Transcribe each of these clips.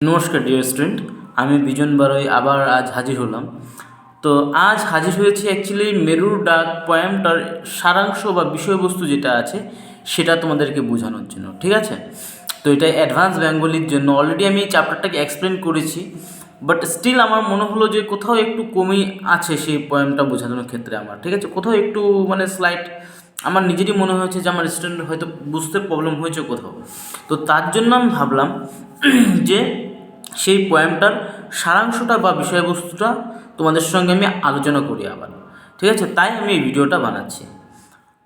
নমস্কার dear student আমি বিজন বারই, আবার আজ হাজির হলাম। তো আজ হাজির হয়েছে অ্যাকচুয়ালি মেরুর ডাক পয়েমটার সারাংশ বা বিষয়বস্তু যেটা আছে, সেটা তোমাদেরকে বোঝানোর জন্য, ঠিক আছে? তো এটা অ্যাডভান্স বেঙ্গলির জন্য। অলরেডি আমি এই চ্যাপ্টারটাকে এক্সপ্লেন করেছি বাট স্টিল আমার মনে হলো যে কোথাও একটু কমই আছে সেই পয়েমটা বোঝানোর ক্ষেত্রে আমার, ঠিক আছে? কোথাও একটু মানে স্লাইট আমার নিজেরই মনে হয়েছে যে আমার স্টুডেন্ট হয়তো বুঝতে প্রবলেম হয়েছে কোথাও। তো তার জন্য আমি ভাবলাম যে সেই পয়েমটার সারাংশটা বা বিষয়বস্তুটা তোমাদের সঙ্গে আমি আলোচনা করি আবার। ঠিক আছে? তাই আমি এই ভিডিওটা বানাচ্ছি।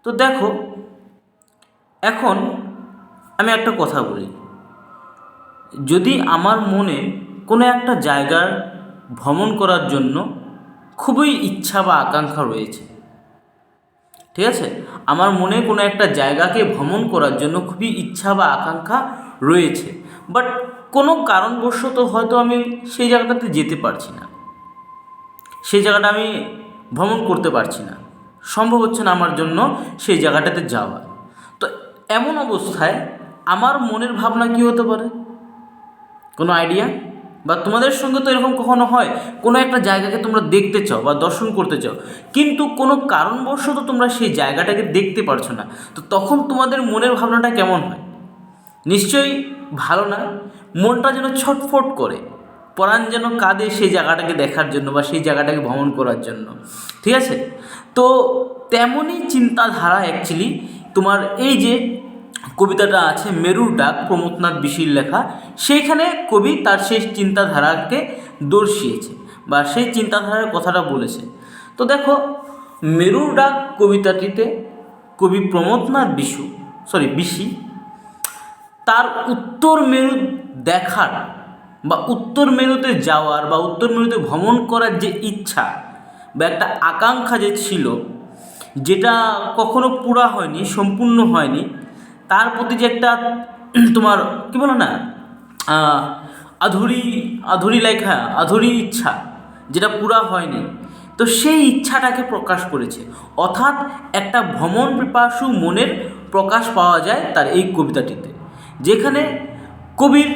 তো দেখো, এখন আমি একটা কথা বলি। যদি আমার মনে কোনো একটা জায়গার ভ্রমণ করার জন্য খুবই ইচ্ছা বা আকাঙ্ক্ষা রয়েছে ঠিক আছে? আমার মনে কোনো একটা জায়গাকে ভ্রমণ করার জন্য খুবই ইচ্ছা বা আকাঙ্ক্ষা রয়েছে। বাট কোনো কারণবশত হয়তো আমি সেই জায়গাটাতে যেতে পারছি না। সেই জায়গাটা আমি ভ্রমণ করতে পারছি না। সম্ভব হচ্ছে না আমার জন্য সেই জায়গাটাতে যাওয়া। তো এমন অবস্থায় আমার মনের ভাবনা কী হতে পারে? কোনো আইডিয়া বা তোমাদের সঙ্গে তো এরকম কখনো হয়? কোনো একটা জায়গাকে তোমরা দেখতে চাও বা দর্শন করতে চাও। কিন্তু কোনো কারণবশত তোমরা সেই জায়গাটাকে দেখতে পারছ না। তো তখন তোমাদের মনের ভাবনাটা কেমন হয়? নিশ্চয়ই ভালো না? মনটা যেন ছটফট করে। পরাণ যেন কাঁদে সেই জায়গাটাকে দেখার জন্য বা সেই জায়গাটাকে ভ্রমণ করার জন্য। ঠিক আছে? তো তেমনই চিন্তাধারা অ্যাকচুয়ালি তোমার এই যে কবিতাটা আছে মেরুর ডাক প্রমোদনাথ বিশির লেখা। সেইখানে কবি তার সেই চিন্তাধারাকে দর্শিয়েছে বা সেই চিন্তাধারার কথাটা বলেছে। তো দেখো মেরুর ডাক কবিতাটিতে কবি প্রমোদনাথ বিশু সরি বিশি, তার উত্তর মেরু দেখার বা উত্তর মেরুতে যাওয়ার বা উত্তর মেরুতে ভ্রমণ করার যে ইচ্ছা বা একটা আকাঙ্ক্ষা যে ছিল, যেটা কখনো পুরা হয়নি, সম্পূর্ণ হয়নি তার প্রতি যে একটা, তোমার, কী বলো না আধুরি আধুরি লেখা আধুরি ইচ্ছা, যেটা পুরা হয়নি, তো সেই ইচ্ছাটাকে প্রকাশ করেছে। অর্থাৎ একটা ভ্রমণ পিপাসু মনের প্রকাশ পাওয়া যায় তার এই কবিতাটিতে, যেখানে কবির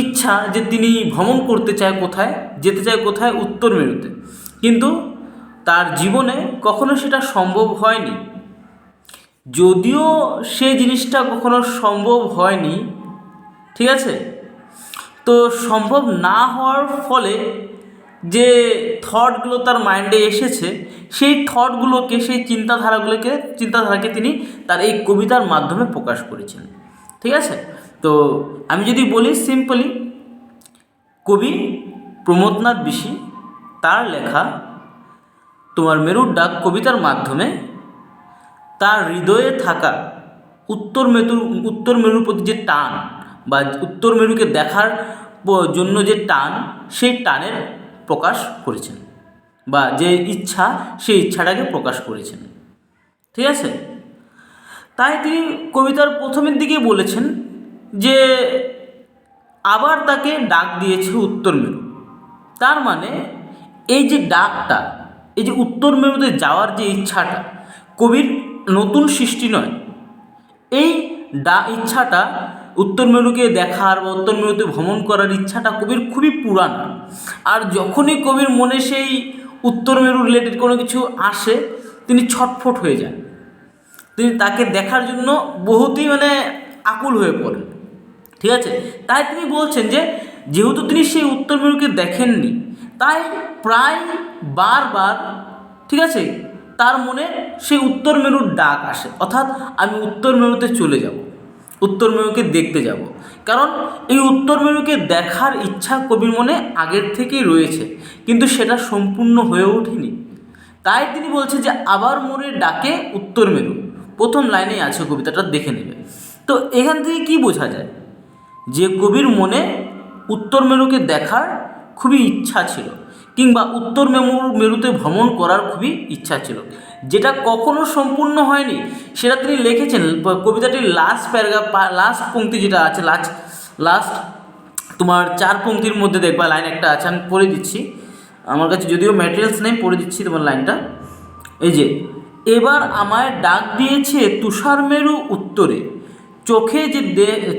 ইচ্ছা যে তিনি ভ্রমণ করতে চায় কোথায়, যেতে চায় কোথায়, উত্তর মেরুতে। কিন্তু তার জীবনে কখনো সেটা সম্ভব হয়নি। যদিও সে জিনিসটা কখনো সম্ভব হয়নি, ঠিক আছে? তো সম্ভব না হওয়ার ফলে যে থটগুলো তার মাইন্ডে এসেছে, সেই থটগুলোকে সেই চিন্তাধারাগুলোকে, চিন্তাধারাকে তিনি তার এই কবিতার মাধ্যমে প্রকাশ করেছেন, ঠিক আছে? তো আমি যদি বলি সিম্পলি কবি প্রমোদনাথ বিশি, তার লেখা, তোমার মেরুর ডাক কবিতার মাধ্যমে তার হৃদয়ে থাকা উত্তর মেরু উত্তর মেরুর প্রতি যে টান বা উত্তর মেরুকে দেখার জন্য যে টান, সেই টানের প্রকাশ করেছেন বা যে ইচ্ছা, সেই ইচ্ছাটাকে প্রকাশ করেছেন। ঠিক আছে? তাই তিনি কবিতার প্রথমের দিকে বলেছেন যে, আবার তাকে ডাক দিয়েছে উত্তর মেরু। তার মানে এই যে ডাকটা, এই যে উত্তর মেরুতে যাওয়ার যে ইচ্ছাটা, কবির নতুন সৃষ্টি নয়। এই ডা ইচ্ছাটা উত্তর মেরুকে দেখার বা উত্তর মেরুতে ভ্রমণ করার ইচ্ছাটা কবির খুবই পুরানো আর যখনই কবির মনে সেই উত্তর মেরু রিলেটেড কোনো কিছু আসে, তিনি ছটফট হয়ে যান। তিনি তাকে দেখার জন্য বহুতই মানে আকুল হয়ে পড়েন। ঠিক আছে? তাই তিনি বলছেন যে, যেহেতু তিনি সেই উত্তর মেরুকে দেখেননি, তাই প্রায় বারবার, ঠিক আছে? তার মনে সেই উত্তর মেরুর ডাক আসে। অর্থাৎ আমি উত্তর মেরুতে চলে যাব, উত্তর মেরুকে দেখতে যাব। কারণ এই উত্তর মেরুকে দেখার ইচ্ছা কবির মনে আগের থেকেই রয়েছে, কিন্তু সেটা সম্পূর্ণ হয়ে ওঠেনি। তাই তিনি বলছে যে, আবার মোরে ডাকে উত্তর মেরু। প্রথম লাইনেই আছে কবিতাটা, দেখে নেবে। তো এখান থেকে কি বোঝা যায়? যে কবির মনে উত্তর মেরুকে দেখার খুবই ইচ্ছা ছিল। কিংবা উত্তর মেরু মেরুতে ভ্রমণ করার খুবই ইচ্ছা ছিল। যেটা কখনো সম্পূর্ণ হয়নি, সেটা তিনি লিখেছেন, কবিতাটির লাস্ট প্যারাগ্রাফ লাস্ট পংক্তি যেটা আছে লাস্ট লাস্ট তোমার চার পঙ্ক্তির মধ্যে দেখবা লাইন একটা আছে, আমি পড়ে দিচ্ছি। আমার কাছে যদিও ম্যাটেরিয়ালস নেই, পড়ে দিচ্ছি তোমার লাইনটা এই যে, এবার আমায় ডাক দিয়েছে তুষার মেরু উত্তরে চোখে যে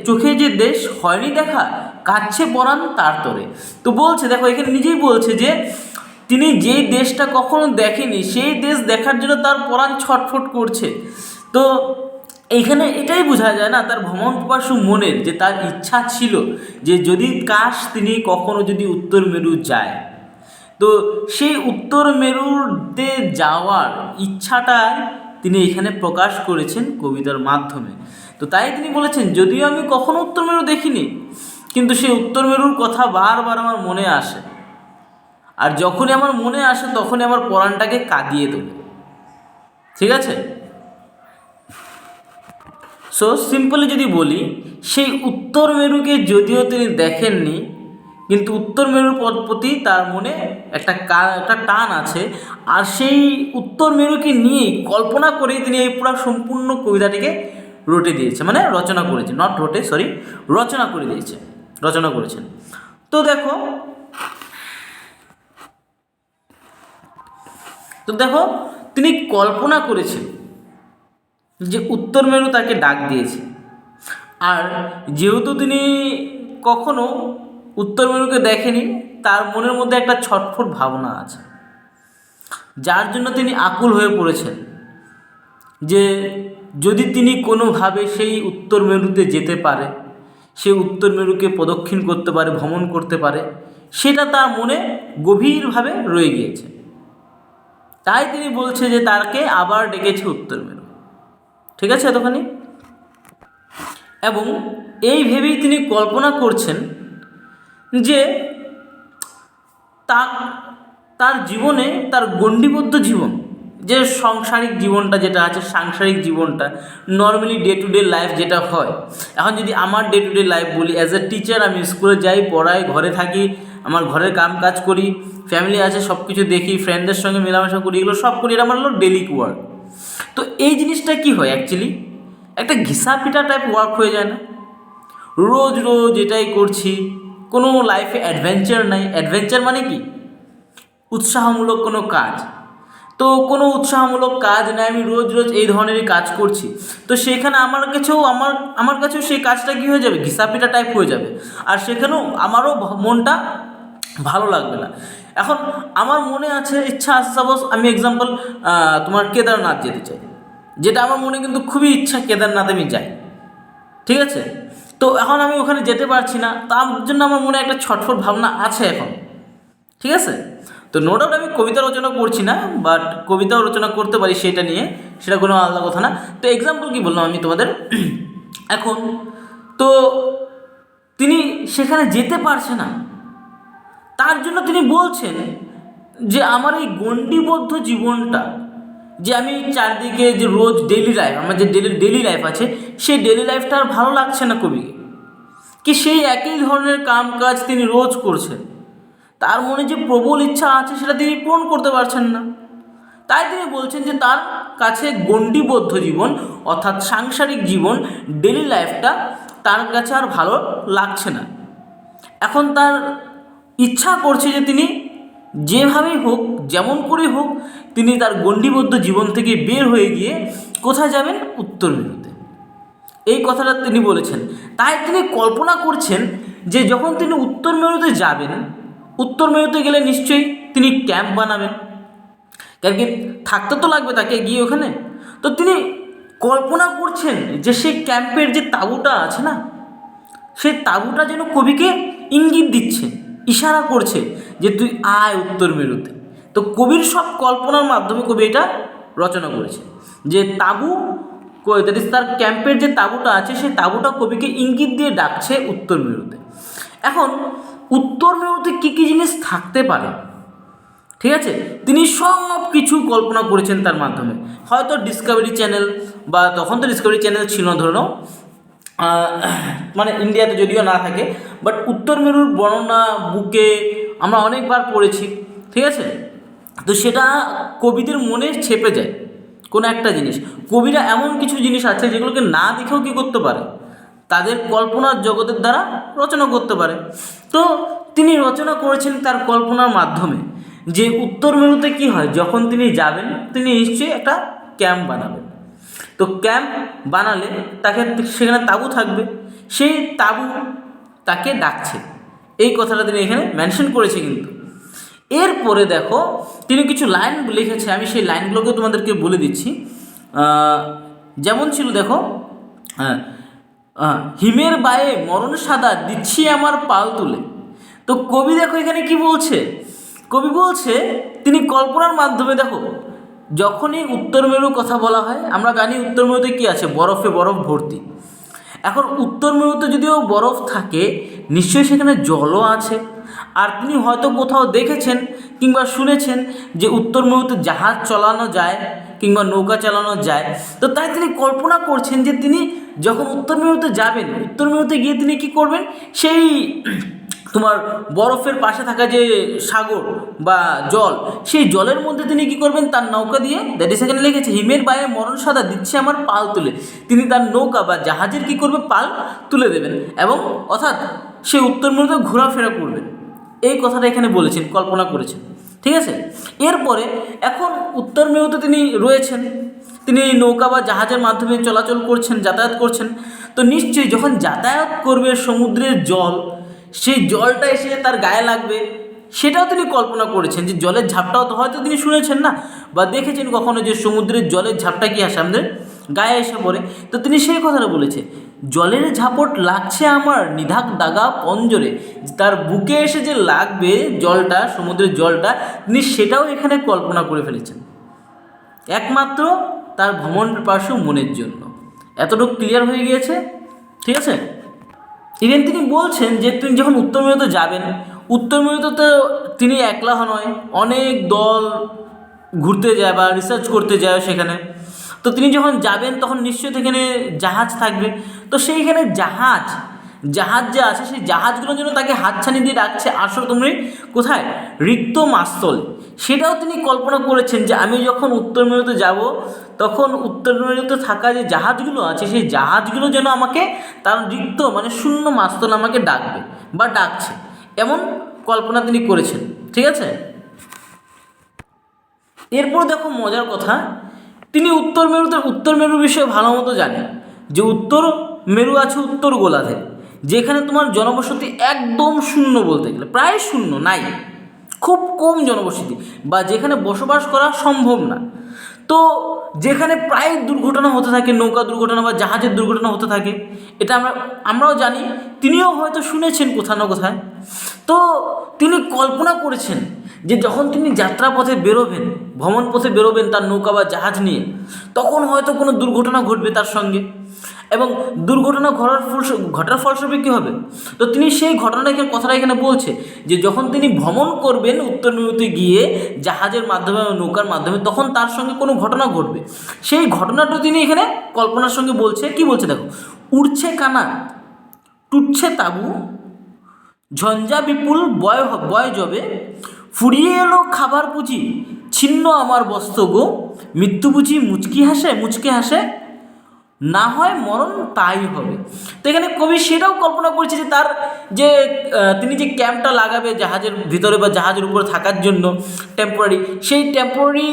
চোখে যে দেশ হয়নি দেখা কাচ্ছে পরাণ তার তরে। তো বলছে, দেখো, এখানে নিজেই বলছে যে, তিনি যেই দেশটা কখনো দেখেনি, সেই দেশ দেখার জন্য তার পরাণ ছটফট করছে। তো এইখানে এটাই বোঝা যায় না, তার ভ্রমণ পিপাসু মনের যে তার ইচ্ছা ছিল, যে যদি কাশ তিনি কখনো যদি উত্তর মেরু যায়। তো সেই উত্তর মেরুতে যাওয়ার ইচ্ছাটা তিনি এখানে প্রকাশ করেছেন কবিতার মাধ্যমে। তো তাই তিনি বলেছেন, যদিও আমি কখনো উত্তর মেরু দেখিনি, কিন্তু সেই উত্তর মেরুর কথা বারবার আমার মনে আসে। আর যখনই আমার মনে আসে, তখনই আমার পরাণটাকে কাঁদিয়ে দেবে। ঠিক আছে? সো সিম্পলি যদি বলি, সেই উত্তর মেরুকে যদিও তিনি দেখেননি, কিন্তু উত্তর মেরুর প্রতি তার মনে একটা একটা টান আছে। আর সেই উত্তর মেরুকে নিয়েই কল্পনা করেই তিনি এই পুরো সম্পূর্ণ কবিতাটিকে রটে দিয়েছে মানে রচনা করেছে নট রটে সরি রচনা করে দিয়েছে, রচনা করেছেন। তো দেখো তো দেখো, তিনি কল্পনা করেছেন যে উত্তর মেরু তাকে ডাক দিয়েছে। আর যেহেতু তিনি কখনো উত্তর মেরুকে দেখেনি, তার মনের মধ্যে একটা ছটফট ভাবনা আছে। যার জন্য তিনি আকুল হয়ে পড়েছেন যে যদি তিনি কোনোভাবে সেই উত্তর মেরুতে যেতে পারে, সে উত্তর মেরুকে প্রদক্ষিণ করতে পারে, ভ্রমণ করতে পারে, সেটা তার মনে গভীরভাবে রয়ে গিয়েছে। তাই তিনি বলছে যে তাকে আবার ডেকেছে উত্তর মেরু। ঠিক আছে এতখানি? এবং এই ভেবেই তিনি কল্পনা করছেন যে তা, তার জীবনে, তার গণ্ডিবদ্ধ জীবন যে সংসারিক জীবনটা যেটা আছে, সাংসারিক জীবনটা normally day to day life যেটা হয়। এখন যদি আমার ডে টু ডে লাইফ বলি অ্যাজ এ টিচার আমি স্কুলে যাই, পড়াই, ঘরে থাকি, আমার ঘরের কাম কাজ করি ফ্যামিলি আছে সব কিছু দেখি ফ্রেন্ডদের সঙ্গে মেলামেশা করি, এগুলো সব করি, এটা আমার হলো ডেলি ওয়ার্ক তো এই জিনিসটা কি হয় অ্যাকচুয়ালি একটা ঘিসা পিটা টাইপ ওয়ার্ক হয়ে যায় না। রোজ রোজ এটাই করছি, কোনো লাইফে অ্যাডভেঞ্চার নাই। অ্যাডভেঞ্চার মানে কি? উৎসাহমূলক কোনো কাজ। তো কোনো উৎসাহমূলক কাজ নেই, আমি রোজ রোজ এই ধরনেরই কাজ করছি। তো সেখানে আমার কাছেও, আমার আমার কাছেও সেই কাজটা কী হয়ে যাবে? ঘিসাপিটা টাইপ হয়ে যাবে। আর সেখানেও আমারও মনটা ভালো লাগবে না। এখন আমার মনে আছে, ইচ্ছা আছে সাপোজ আমি এক্সাম্পল তোমার কেদারনাথ যেতে চাই। যেটা আমার মনে কিন্তু খুবই ইচ্ছা, কেদারনাথ আমি যাই। ঠিক আছে? তো এখন আমি ওখানে যেতে পারছি না, তার জন্য আমার মনে একটা ছটফট ভাবনা আছে এখন। ঠিক আছে? তো নো ডাউট আমি কবিতা রচনা করছি না বাট কবিতাও রচনা করতে পারি সেটা নিয়ে, সেটা কোনো আলাদা কথা না। তো এক্সাম্পল কি বললাম আমি তোমাদের? এখন, তো তিনি সেখানে যেতে পারছে না। তার জন্য তিনি বলছেন যে, আমার এই গণ্ডিবদ্ধ জীবনটা, যে আমি চারদিকে যে রোজ ডেলি লাইফ আমার যে ডেলি ডেলি লাইফ আছে, সেই ডেলি লাইফটা আর ভালো লাগছে না কবিকে কি সেই একই ধরনের কাম কাজ তিনি রোজ করছেন। তার মনে যে প্রবল ইচ্ছা আছে সেটা তিনি পূরণ করতে পারছেন না। তাই তিনি বলছেন যে তার কাছে গণ্ডিবদ্ধ জীবন, অর্থাৎ সাংসারিক জীবন ডেলি লাইফটা তার কাছে আর ভালো লাগছে না। এখন তার ইচ্ছা করছে যে তিনি যেভাবেই হোক, যেমন করে হোক, তিনি তার গণ্ডিবদ্ধ জীবন থেকে বের হয়ে গিয়ে কোথায় যাবেন? উত্তর মেরুতে। এই কথাটা তিনি বলেছেন। তাই তিনি কল্পনা করছেন যে যখন তিনি উত্তর মেরুতে যাবেন উত্তর মেরুতে গেলে নিশ্চয়ই তিনি ক্যাম্প বানাবেন। কারণ কি, থাকতে তো লাগবে তাকে গিয়ে ওখানে। তো তিনি কল্পনা করছেন যে সেই ক্যাম্পের যে তাঁবুটা আছে না সেই তাঁবুটা যেন কবিকে ইঙ্গিত দিচ্ছে, ইশারা করছে যে তুই আয় উত্তর মেরুতে। তো কবির সব কল্পনার মাধ্যমে কবি এটা রচনা করেছে যে তাঁবু দ্যাট তার ক্যাম্পের যে তাঁবুটা আছে সেই তাঁবুটা কবিকে ইঙ্গিত দিয়ে ডাকছে উত্তর মেরুতে। এখন উত্তর মেরুতে কী কী জিনিস থাকতে পারে? ঠিক আছে? তিনি সব কিছু কল্পনা করেছেন তার মাধ্যমে। হয়তো ডিসকভারি চ্যানেল বা তখন তো ডিসকভারি চ্যানেল ছিল না, ধরে মানে ইন্ডিয়াতে যদিও না থাকে বাট উত্তর মেরুর বর্ণনা বুকে আমরা অনেকবার পড়েছি, ঠিক আছে? তো সেটা কবিদের মনে ছেপে যায়। কোনো একটা জিনিস। কবিরা এমন কিছু জিনিস আছে যেগুলোকে না দেখেও কী করতে পারে? তাদের কল্পনার জগতের দ্বারা রচনা করতে পারে। তো তিনি রচনা করেছেন তার কল্পনার মাধ্যমে। যে উত্তর মেরুতে কি হয়? যখন তিনি যাবেন, তিনি নিশ্চয়ই একটা ক্যাম্প বানাবেন। তো ক্যাম্প বানালে তাকে সেখানে তাঁবু থাকবে। সেই তাঁবু তাকে ডাকছে। এই কথাটা তিনি এখানে মেনশন করেছে কিন্তু। এরপরে দেখো, তিনি কিছু লাইন লিখেছে। আমি সেই লাইনগুলোকে তোমাদেরকে বলে দিচ্ছি। যেমন ছিল দেখো হ্যাঁ হিমের বায়ে মরণ সাদা দিচ্ছি আমার পাল তুলে। তো কবি দেখো এখানে কি বলছে? কবি বলছে, তিনি কল্পনার মাধ্যমে দেখো, যখনই উত্তর মেরুর কথা বলা হয়, আমরা জানি উত্তর মেরুতে কী আছে? বরফে বরফ ভর্তি। এখন উত্তর মেরুতে যদিও বরফ থাকে, নিশ্চয়ই সেখানে জলও আছে। আর তিনি হয়তো কোথাও দেখেছেন কিংবা শুনেছেন যে উত্তর মেরুতে জাহাজ চালানো যায় কিংবা নৌকা চালানো যায়। তো তাই তিনি কল্পনা করছেন যে তিনি যখন উত্তর মেরুতে যাবেন, উত্তর মেরুতে গিয়ে তিনি কি করবেন? সেই তোমার বরফের পাশে থাকা যে সাগর বা জল, সেই জলের মধ্যে তিনি কি করবেন? তার নৌকা দিয়ে দ্যাট ইস এখানে লিখেছে, হিমের বায়ে মরণ সাদা দিচ্ছে আমার পাল তুলে। তিনি তার নৌকা বা জাহাজের কি করবে? পাল তুলে দেবেন এবং অর্থাৎ সে উত্তর মেরুতে ঘোরাফেরা করবেন। এই কথাটা এখানে বলেছেন, কল্পনা করেছেন, ঠিক আছে? এরপরে এখন উত্তর মেরুতে তিনি রয়েছেন, তিনি নৌকা বা জাহাজের মাধ্যমে চলাচল করছেন, যাতায়াত করছেন, তো নিশ্চয়ই যখন যাতায়াত করবে সমুদ্রের জল, সেই জলটা এসে তার গায়ে লাগবে, সেটাও তিনি কল্পনা করেছেন যে জলের ঝাপটাও তো হয়তো তিনি শুনেছেন না, বা দেখেছেন কখনো যে সমুদ্রের জলের ঝাপটা কি আসে আমাদের গায়ে এসে পড়ে, তো তিনি সেই কথাটা বলেছে জলের ঝাপট লাগছে আমার, নিধাক দাগা পঞ্জরে। তার বুকে এসে যে লাগবে জলটা, সমুদ্রের জলটা, তিনি সেটাও এখানে কল্পনা করে ফেলেছেন। একমাত্র তার ভ্রমণ পার্শ্ব মনের জন্য। এতটুকু ক্লিয়ার হয়ে গিয়েছে? ঠিক আছে? ইভেন তিনি বলছেন যে তিনি যখন উত্তর মেরুতে যাবেন, উত্তর মেরুতে তিনি একলা নয়, অনেক দল ঘুরতে যায় বা রিসার্চ করতে যায় সেখানে। তো তিনি যখন যাবেন, তখন নিশ্চয়ই সেখানে জাহাজ থাকবে। তো সেইখানে জাহাজ জাহাজ যে আছে, সেই জাহাজগুলোর জন্য তাকে হাতছানি দিয়ে ডাকছে আসো তুমি কোথায়? রিক্ত মাস্তল সেটাও তিনি কল্পনা করেছেন যে আমি যখন উত্তর মেরুতে যাব, তখন উত্তর মেরুতে থাকা যে জাহাজগুলো আছে, সেই জাহাজগুলো যেন আমাকে, তার রিক্ত মানে শূন্য মাস্তল আমাকে ডাকবে বা ডাকছে। এমন কল্পনা তিনি করেছেন, ঠিক আছে? এরপর দেখো মজার কথা, তিনি উত্তর মেরুতে, উত্তর মেরু বিষয়ে ভালো মতো জানেন যে উত্তর মেরু আছে উত্তর গোলার্ধে যেখানে তোমার জনবসতি একদম শূন্য বলতে গেলে, প্রায় শূন্য, নাই। খুব কম জনবসতি, বা যেখানে বসবাস করা সম্ভব না। তো যেখানে প্রায় দুর্ঘটনা হতে থাকে, নৌকা দুর্ঘটনা বা জাহাজের দুর্ঘটনা হতে থাকে, এটা আমরা, আমরাও জানি, তিনিও হয়তো শুনেছেন কোথাও না কোথায়। তো তিনি কল্পনা করেছেন যে যখন তিনি যাত্রাপথে বেরোবেন ভ্রমণ পথে বেরোবেন তার নৌকা বা জাহাজ নিয়ে, তখন হয়তো কোনো দুর্ঘটনা ঘটবে তার সঙ্গে। এবং দুর্ঘটনা ঘটার ফল ঘটার ফলস্বরূপে কী হবে? তো তিনি সেই ঘটনাটাকে কথাটা এখানে বলছে যে যখন তিনি ভ্রমণ করবেন উত্তর মেরুতে গিয়ে জাহাজের মাধ্যমে বা নৌকার মাধ্যমে, তখন তার সঙ্গে কোনো ঘটনা ঘটবে। সেই ঘটনাটা তিনি এখানে কল্পনার সঙ্গে বলছে, কি বলছে দেখো? উড়ছে কানা, টুটছে তাবু, ঝঞ্ঝা বিপুল, বয় বয় জবে, ফুরিয়ে এলো খাবার পুঁজি, ছিন্ন আমার বস্ত্র গো, মৃত্যু বুঝি মুচকি হাসে, মুচকে হাসে না হয় মরণ তাই হবে। তো এখানে কবি সেটাও কল্পনা করছে যে তার যে তিনি যে ক্যাম্পটা লাগাবে জাহাজের ভিতরে বা জাহাজের উপরে থাকার জন্য টেম্পোরারি সেই টেম্পোরারি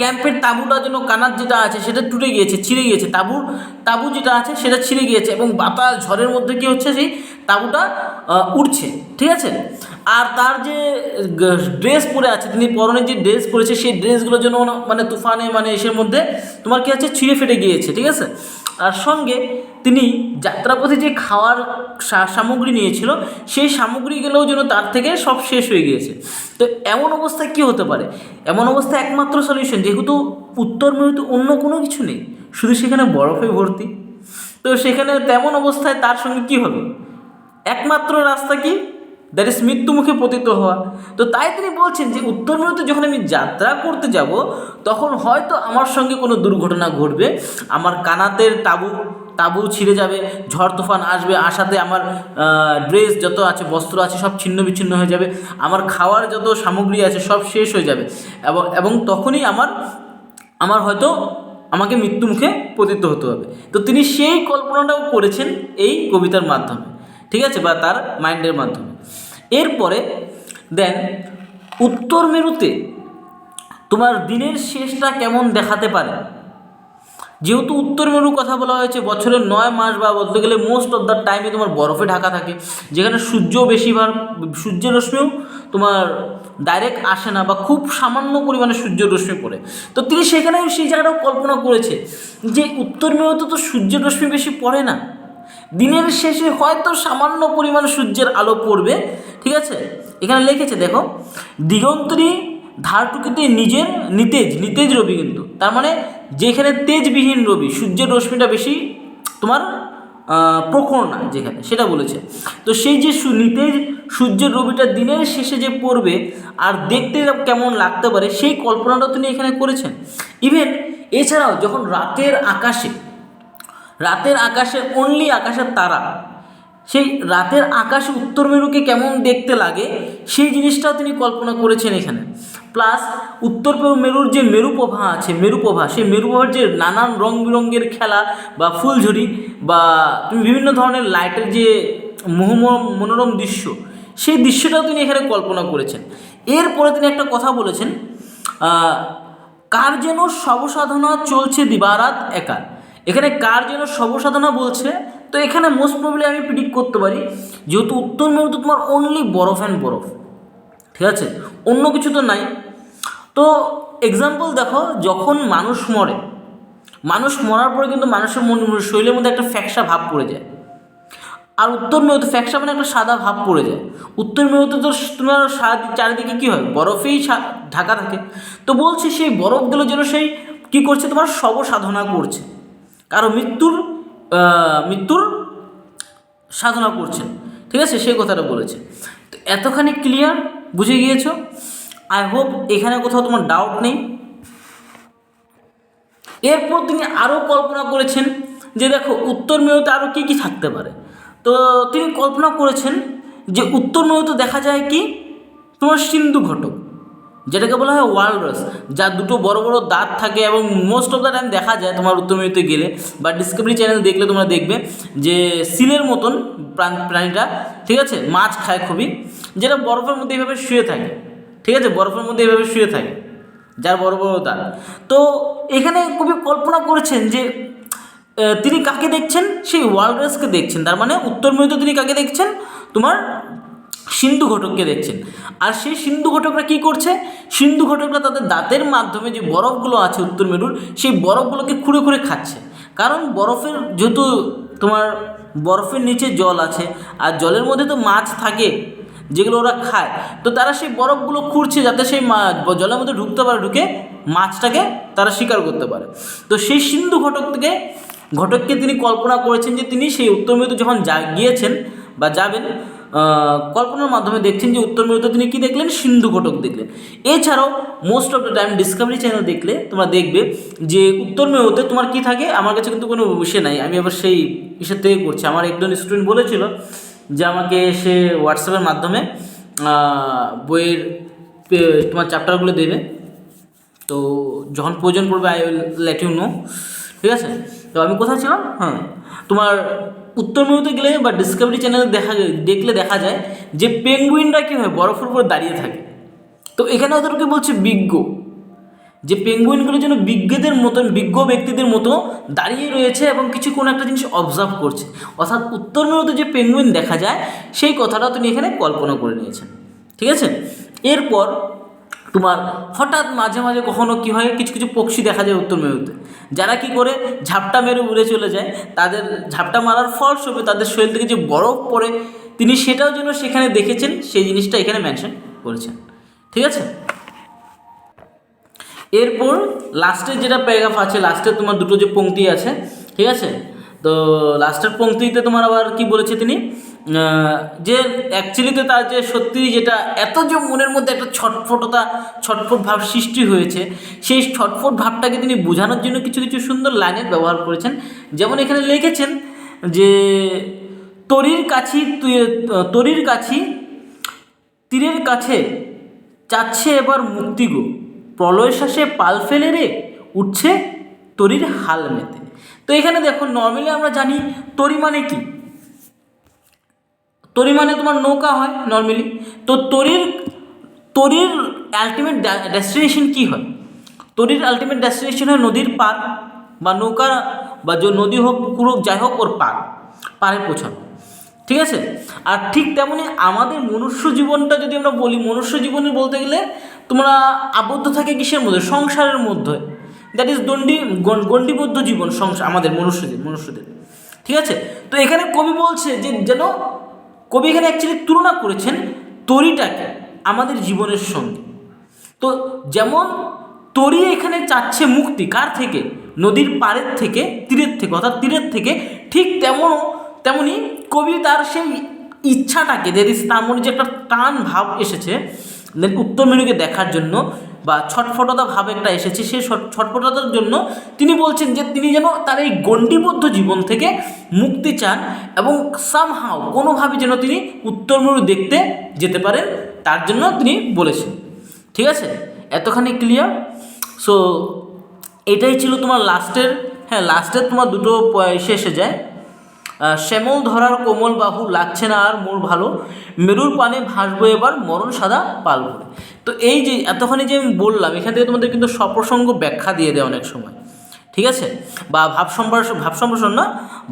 ক্যাম্পের তাঁবুটা যেন কানার যেটা আছে সেটা টুটে গিয়েছে, ছিঁড়ে গিয়েছে। তাঁবুর, তাঁবু যেটা আছে সেটা ছিঁড়ে গিয়েছে এবং বাতাস, ঝড়ের মধ্যে কী হচ্ছে সেই তাঁবুটা উঠছে ঠিক আছে? আর তার যে ড্রেস পরে আছে, তিনি পরনে যে ড্রেস পরেছে, সেই ড্রেসগুলোর জন্য মানে- তুফানে মানে এসের মধ্যে তোমার কী আছে? ছিঁড়ে ফেটে গিয়েছে, ঠিক আছে? আর সঙ্গে তিনি যাত্রাপথে যে খাওয়ার সামগ্রী নিয়েছিল, সেই সামগ্রীগুলোও যেন তার থেকে সব শেষ হয়ে গিয়েছে। তো এমন অবস্থায় কী হতে পারে? এমন অবস্থায় একমাত্র সলিউশন যেহেতু উত্তর মেরুতে অন্য কোনো কিছু নেই, শুধু সেখানে বরফে ভর্তি। তো সেখানে তেমন অবস্থায় তার সঙ্গে কী হবে? একমাত্র রাস্তা কি? দ্যাট ইজ মৃত্যুমুখে পতিত হওয়া। তো তাই তিনি বলছেন যে উত্তর মেরুতে যখন আমি যাত্রা করতে যাব, তখন হয়তো আমার সঙ্গে কোনো দুর্ঘটনা ঘটবে। আমার কানাতের তাবু তাবু ছিঁড়ে যাবে, ঝড় তুফান আসবে আসাতে আমার ড্রেস যত আছে, বস্ত্র আছে, সব ছিন্ন বিচ্ছিন্ন হয়ে যাবে। আমার খাওয়ার যত সামগ্রী আছে, সব শেষ হয়ে যাবে। এবং এবং তখনই আমার আমার হয়তো আমাকে মৃত্যুমুখে পতিত হতে হবে। তো তিনি সেই কল্পনাটাও করেছেন এই কবিতার মাধ্যমে। ঠিক আছে? বা তার মাইন্ডের মাধ্যমে। এরপরে দেন উত্তর মেরুতে তোমার দিনের শেষটা কেমন দেখাতে পারে? যেহেতু উত্তর মেরুর কথা বলা হয়েছে, বছরের নয় মাস বা বলতে গেলে মোস্ট অফ দ্য টাইমে তোমার বরফে ঢাকা থাকে। যেখানে সূর্য বেশিরভাগ সূর্যের রশ্মিও তোমার ডাইরেক্ট আসে না বা খুব সামান্য পরিমাণে সূর্যের রশ্মি পড়ে। তো তিনি সেখানে সেই জায়গাটাও কল্পনা করেছে যে উত্তর মেরুতে তো সূর্যের রশ্মি বেশি পড়ে না। দিনের শেষে হয়তো সামান্য পরিমাণ সূর্যের আলো পড়বে, ঠিক আছে? এখানে লিখেছে, দেখো, দিগন্তরী ধারটুকিতে নিজের নিতেজ নিতেজ রবি কিন্তু। তার মানে যেখানে তেজবিহীন রবি, সূর্যের রশ্মিটা বেশি তোমার প্রখর না যেখানে, সেটা বলেছে। তো সেই যে নিতেজ সূর্যের রবিটা দিনের শেষে যে পড়বে, আর দেখতে কেমন লাগতে পারে, সেই কল্পনাটা তিনি এখানে করেছেন। ইভেন এছাড়াও যখন রাতের আকাশে রাতের আকাশে অনলি আকাশের তারা। সেই রাতের আকাশে উত্তর মেরুকে কেমন দেখতে লাগে, সেই জিনিসটাও তিনি কল্পনা করেছেন এখানে। প্লাস উত্তর মেরুর যে মেরুপ্রভা আছে মেরুপ্রভা সেই মেরুপ্রভার যে নানান রং বেরঙের খেলা বা ফুলঝুরি বা তুমি বিভিন্ন ধরনের লাইটের যে মোহম মনোরম দৃশ্য, সেই দৃশ্যটাও তিনি এখানে কল্পনা করেছেন। এরপরে তিনি একটা কথা বলেছেন কার যেন সবসাধনা চলছে দিবারাত একা এখানে কার যেন সবসাধনা বলছে? তো এখানে মোস্ট প্রবলি আমি প্রিডিক্ট করতে পারি, যেহেতু উত্তর মেরুতে তোমার অনলি বরফ অ্যান্ড বরফ, ঠিক আছে? অন্য কিছু তো নাই। তো এক্সাম্পল দেখো, যখন মানুষ মরে, মানুষ মরার পরে কিন্তু মানুষের মন, শরীরের মধ্যে একটা ফ্যাকসা ভাব পড়ে যায়। আর উত্তর মেরুতে ফ্যাকসা মানে একটা সাদা ভাব পড়ে যায়। উত্তর মেরুতে তো তোমার চারিদিকে কী হয়? বরফেই ঢাকা থাকে। তো বলছে সেই বরফগুলো যেন সেই কী করছে? তোমার সব সাধনা করছে। কারও মৃত্যুর মৃত্যুর সাধনা করছেন। ঠিক আছে? সেই কথাটা বলেছে। তো এতখানি ক্লিয়ার বুঝে গিয়েছো? আই হোপ এখানে কোথাও তোমার ডাউট নেই। এরপর তিনি আরও কল্পনা করেছেন যে দেখো, উত্তর মেরুতে আরও কী কী থাকতে পারে। তো তিনি কল্পনা করেছেন যে উত্তর মেরুতে দেখা যায় কি? তোমার সিন্ধু ঘটক। যেটাকে বলা হয় ওয়ালরাস যার দুটো বড় বড় দাঁত থাকে এবং মোস্ট অফ দ্য টাইম দেখা যায়, তোমার উত্তর গেলে, বা ডিসকাভারি চ্যানেল দেখলে তোমরা দেখবে যে সিলের মতন প্রাণ- প্রাণীটা, ঠিক আছে? মাছ খায় খুবই, যেটা বরফের মধ্যে এইভাবে শুয়ে থাকে, ঠিক আছে? বরফের মধ্যে এইভাবে শুয়ে থাকে, যার বড় বড় দাঁত। তো এখানে খুবই কল্পনা করেছেন যে তিনি কাকে দেখছেন? সেই ওয়ালরাসকে দেখছেন। তার মানে উত্তর মেরুতে তিনি কাকে দেখছেন? তোমার সিন্ধু ঘটককে দেখছেন। আর সেই সিন্ধু ঘটকরা কী করছে? সিন্ধু ঘটকরা তাদের দাঁতের মাধ্যমে যে বরফগুলো আছে উত্তর মেরুর, সেই বরফগুলোকে খুঁড়ে খুঁড়ে খাচ্ছে। কারণ বরফের যেহেতু তোমার বরফের নিচে জল আছে, আর জলের মধ্যে তো মাছ থাকে যেগুলো ওরা খায়, তো তারা সেই বরফগুলো খুঁড়ছে যাতে সেই জলের মধ্যে ঢুকতে পারে, ঢুকে মাছটাকে তারা শিকার করতে পারে। তো সেই সিন্ধু ঘটক থেকে ঘটককে তিনি কল্পনা করেছেন যে তিনি সেই উত্তর মেরুতে যখন যা, গিয়েছেন বা যাবেন কল্পনার মাধ্যমে দেখছেন যে উত্তর মেরুতে তিনি কী দেখলেন? সিন্ধু ঘটক দেখলেন। এছাড়াও most of the time Discovery channel দেখলে তোমরা দেখবে যে উত্তর মেরুতে তোমার কী থাকে? আমার কাছে কিন্তু কোনো বিষয় নাই। আমি আবার সেই ইসের থেকে করছি। আমার একজন স্টুডেন্ট বলেছিল যে আমাকে সে হোয়াটসঅ্যাপের মাধ্যমে বইয়ের তোমার চ্যাপ্টারগুলো দেবে। তো যখন প্রয়োজন পড়বে I will let you know ঠিক আছে? তো আমি কোথায় ছিলাম? হ্যাঁ। তোমার উত্তর মেরুতে গেলে বা ডিসকাভারি চ্যানেল দেখা দেখলে দেখা যায় যে পেঙ্গুইনরা কী হয় বরফের উপর দাঁড়িয়ে থাকে। তো এখানে ওদেরকে বলছে বিজ্ঞ। যে পেঙ্গুইনগুলো যেন বিজ্ঞদের মতন, বিজ্ঞ ব্যক্তিদের মতো দাঁড়িয়ে রয়েছে এবং কিছু কোনো একটা জিনিস অবজার্ভ করছে। অর্থাৎ উত্তর মেরুতে যে পেঙ্গুইন দেখা যায়, সেই কথাটা তিনি এখানে কল্পনা করে নিয়েছেন। ঠিক আছে? এরপর তোমার হঠাৎ মাঝে মাঝে কখনো কী হয়, কিছু কিছু পক্ষী দেখা যায় উত্তর মেরুতে। যারা কি করে ঝাপটা মেরে উড়ে চলে যায়, তাদের ঝাপটা মারার ফলস্বরূপে তাদের শরীর থেকে যে বরফ পড়ে, তিনি সেটাও যেন সেখানে দেখেছেন, সেই জিনিসটা এখানে মেনশন করেছেন। ঠিক আছে? এরপর লাস্টের যেটা প্যারাগ্রাফ আছে লাস্টে তোমার দুটো যে পংক্তি আছে, ঠিক আছে? তো লাস্টের পংক্তিতে তোমার আবার কি বলেছে তিনি? যে অ্যাকচুয়ালিতে তার যে সত্যি যেটা এত যে মনের মধ্যে একটা ছটফটতা, ছটফট ভাব সৃষ্টি হয়েছে, সেই ছটফট ভাবটাকে তিনি বোঝানোর জন্য কিছু কিছু সুন্দর লাইনের ব্যবহার করেছেন। যেমন এখানে লিখেছেন যে, তরির কাছি তরির কাছি তীরের কাছে চাচ্ছে এবার মুক্তি গো। প্রলয় শ্বাসে পাল ফেলে রে, উঠছে তরির হাল মেতে। তো এখানে দেখো নর্মালি আমরা জানি তরি মানে কি? তরি মানে তোমার নৌকা হয় নর্মালি তো তরির তরির আলটিমেট ডেস্টিনেশন কি হয়? তরির আলটিমেট ডেস্টিনেশন হয় নদীর পার বা নৌকা, বা যে নদী হোক, পুকুর হোক, যাই হোক, ওর পার পারে পৌঁছানো। ঠিক আছে? আর ঠিক তেমনি আমাদের মনুষ্য জীবনটা যদি আমরা বলি, মনুষ্য জীবনে বলতে গেলে তোমরা আবদ্ধ থাকে কিসের মধ্যে? সংসারের মধ্যে। দ্যাট ইজ দণ্ডি গণ- গণ্ডিবদ্ধ জীবন সংসার আমাদের মনুষ্যদের মনুষ্যদের। ঠিক আছে? তো এখানে কবি বলছে যে, যেন কবি এখানে অ্যাকচুয়ালি তুলনা করেছেন তরিটাকে, আমাদের জীবনের সঙ্গে। তো যেমন তরি এখানে চাচ্ছে মুক্তি, কার থেকে? নদীর পাড়ের থেকে, তীরের থেকে, অর্থাৎ তীরের থেকে। ঠিক তেমন, তেমনি কবি তার সেই ইচ্ছাটাকে যে তার মনে যে একটা টান ভাব এসেছে উত্তর মেরুকে দেখার জন্য বা ছটফটতা ভাব একটা এসেছে সেই ছট- ছটফটতার জন্য তিনি বলছেন যে তিনি যেন তার এই গণ্ডিবদ্ধ জীবন থেকে মুক্তি চান এবং সামহাও কোনোভাবে যেন তিনি উত্তর মেরু দেখতে যেতে পারেন, তার জন্য তিনি বলেছেন। ঠিক আছে? এতখানি ক্লিয়ার সো এটাই ছিল তোমার লাস্টের হ্যাঁ লাস্টের তোমার দুটো শেষে যায়। শ্যামল ধরার কোমল বাহু লাগছে না আর মোর ভালো। মেরুর পানে ভাসবো এবার, মরণ সাদা পাল তো এই যে এতখানি যে আমি বললাম, এখান থেকে তোমাদের কিন্তু সপ্রসঙ্গ ব্যাখ্যা দিয়ে দেয় অনেক সময়। ঠিক আছে? বা ভাব সম্প্রসারণ ভাব সম্প্রসারণ না,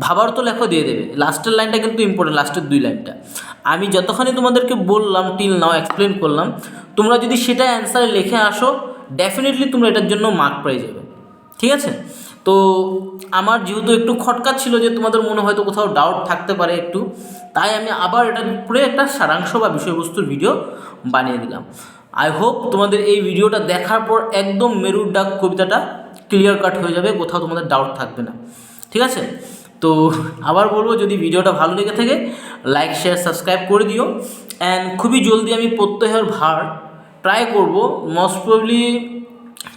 ভাবার্থ লেখা দিয়ে দেবে। লাস্টের লাইনটা কিন্তু ইম্পর্টেন্ট লাস্টের দুই লাইনটা। আমি যতখানি তোমাদেরকে বললাম টিল নাও এক্সপ্লেন করলাম, তোমরা যদি সেটা অ্যান্সারে লিখে আসো ডেফিনেটলি তোমরা এটার জন্য মার্ক পেয়ে যাবে। ঠিক আছে? তো আমার যেহেতু একটু খটকা ছিল যে তোমাদের মনে হয়তো কোথাও ডাউট থাকতে পারে একটু, তাই আমি আবার এটার উপরে একটা সারাংশ বা বিষয়বস্তুর ভিডিও বানিয়ে দিলাম। আই হোপ তোমাদের এই ভিডিওটা দেখার পর একদম মেরুর ডাক কবিতাটা ক্লিয়ার কাট হয়ে যাবে, কোথাও তোমাদের ডাউট থাকবে না। ঠিক আছে? তো আবার বলব, যদি ভিডিওটা ভালো লেগে থাকে লাইক শেয়ার সাবস্ক্রাইব করে দিও। অ্যান্ড খুবই জলদি আমি প্রত্যয়ের ভার ট্রাই করব। মোস্ট প্রবলি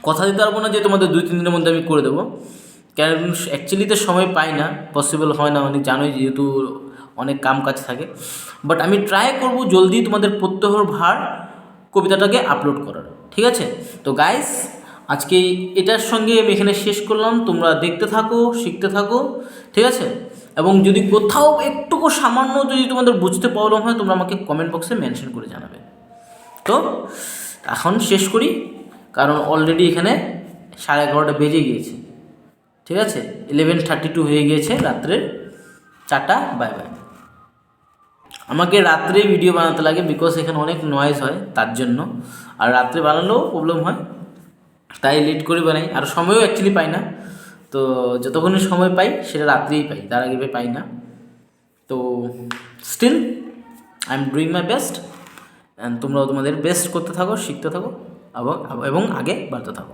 কথা দিতে পারব না, যে তোমাদের দুই, তিন দিনের মধ্যে আমি করে দেবো। কারণ অ্যাকচুয়ালিতে সময় পাই না পসিবল হয় না, অনেক জানোই যেহেতু অনেক কাম কাজ থাকে। বাট আমি ট্রাই করব জলদি তোমাদের প্রত্যহর ভার কবিতাটাকে আপলোড করার, ঠিক আছে? তো গাইস আজকে এটার সঙ্গে আমি এখানে শেষ করলাম। তোমরা দেখতে থাকো, শিখতে থাকো, ঠিক আছে? এবং যদি কোথাও একটুকু সামান্য যদি তোমাদের বুঝতে প্রবলেম হয়, তোমরা আমাকে কমেন্ট বক্সে মেনশন করে জানাবে। তো এখন শেষ করি, কারণ অলরেডি এখানে সাড়ে এগারোটা বেজে গিয়েছে, ঠিক আছে? ইলেভেন থার্টি টু হয়ে গিয়েছে, রাত্রের চারটা বাই বাই আমাকে রাত্রে ভিডিও বানাতে লাগে বিকজ এখানে অনেক নয়েজ হয়, তার জন্য। আর রাত্রে বানালেও প্রবলেম হয়, তাই লেট করে বানাই। আর সময়ও অ্যাকচুয়ালি পাই না। তো যতক্ষণই সময় পাই, সেটা রাত্রেই পাই, তার আগে পাই না। তো still I am doing my best and তোমরাও তোমাদের বেস্ট করতে থাকো, শিখতে থাকো, এবং এবং আগে বাড়তে থাকো।